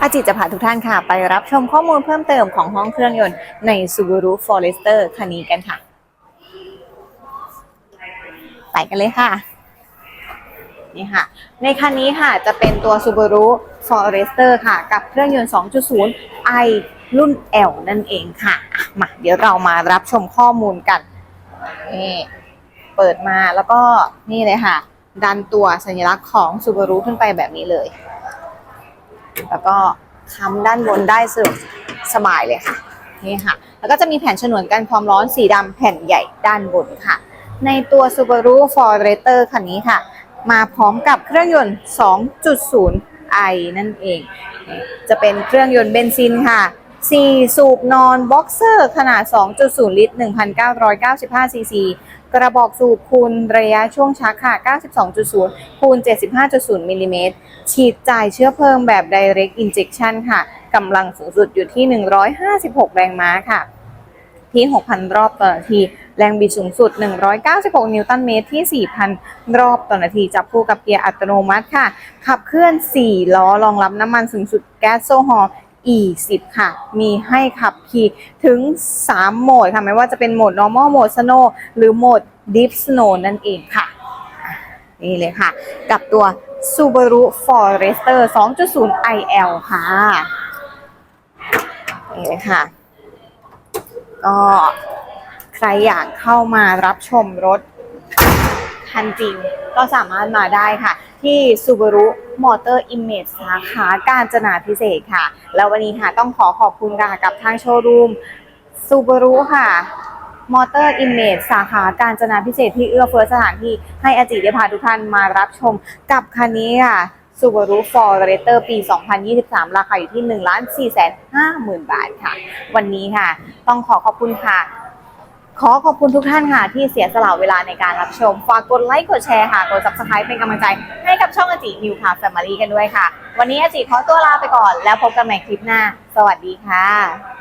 อาจิตจะพาทุกท่านค่ะ ไปรับชมข้อมูลเพิ่มเติมของห้องเครื่องยนต์ใน Subaru Forester คันนี้กันค่ะ ไปกันเลยค่ะนี่ค่ะ ในคันนี้ค่ะจะเป็นตัว Subaru Forester ค่ะ กับเครื่องยนต์ 2.0 i รุ่น L นั่นเองค่ะอะมาเดี๋ยวเรามารับชมข้อมูลกันนี่เปิดมาแล้วก็นี่เลยค่ะ ดันตัวสัญลักษณ์ของ Subaru ขึ้นไปแบบนี้เลย แล้วก็ค้ำด้านบนได้สะดวกสบายเลยค่ะนี่ค่ะ แล้วก็จะมีแผ่นฉนวนกันความร้อนสีดำแผ่นใหญ่ด้านบนค่ะ ในตัว Subaru Forester คันนี้ค่ะ มาพร้อมกับเครื่องยนต์ 2.0 i นั่นเอง จะเป็นเครื่องยนต์เบนซินค่ะ 4 สูบนอนบ็อกเซอร์ขนาด 2.0 ลิตร 1,995 ซีซี กระบอกสูบคูณระยะช่วงชักค่ะ 92.0 คูณ 75.0 มิลลิเมตร ฉีดจ่ายเชื้อเพลิงแบบ direct injection ค่ะ กำลังสูงสุดอยู่ที่ 156 แรงม้าค่ะ ที่ 6,000 รอบต่อนาที แรงบิดสูงสุด 196 นิวตันเมตร ที่ 4,000 รอบต่อนาที จับคู่กับเกียร์อัตโนมัติค่ะ ขับเคลื่อน 4 ล้อ รองรับน้ำมันสูงสุดแก๊สโซฮอล์ E10 ค่ะ มีให้ขับขี่ถึง 3 โหมดค่ะ ไม่ว่าจะเป็นโหมด normal โหมด snow หรือโหมด deep snow นั่นเองค่ะ นี่เลยค่ะ กับตัว Subaru Forester 2.0 IL ค่ะ นี่เลยค่ะ ก็ใครอยากเข้ามารับชมรถคันจริงก็สามารถมาได้ค่ะ ที่ Subaru Motor Image สาขาการจนาพิเศษค่ะ แล้ววันนี้ค่ะต้องขอขอบคุณค่ะกับทางโชว์รูม Subaru ค่ะ Motor Image สาขาการจนาพิเศษที่เอื้อเฟื้อสถานที่ให้อาจิได้พาทุกท่านมารับชมกับคันนี้ค่ะ Subaru Forester ปี 2023 ราคาอยู่ที่ 1 4 5 0 0 0 0 บาทค่ะ วันนี้ค่ะ ต้องขอขอบคุณค่ะ ขอขอบคุณทุกท่านค่ะที่เสียสละเวลาในการรับชม ฝากกดไลค์กดแชร์ค่ะ กด subscribe เป็นกำลังใจให้กับช่องอาจินิวคาแฟมิลี่กันด้วยค่ะ วันนี้อาจิขอตัวลาไปก่อน แล้วพบกันใหม่คลิปหน้า สวัสดีค่ะ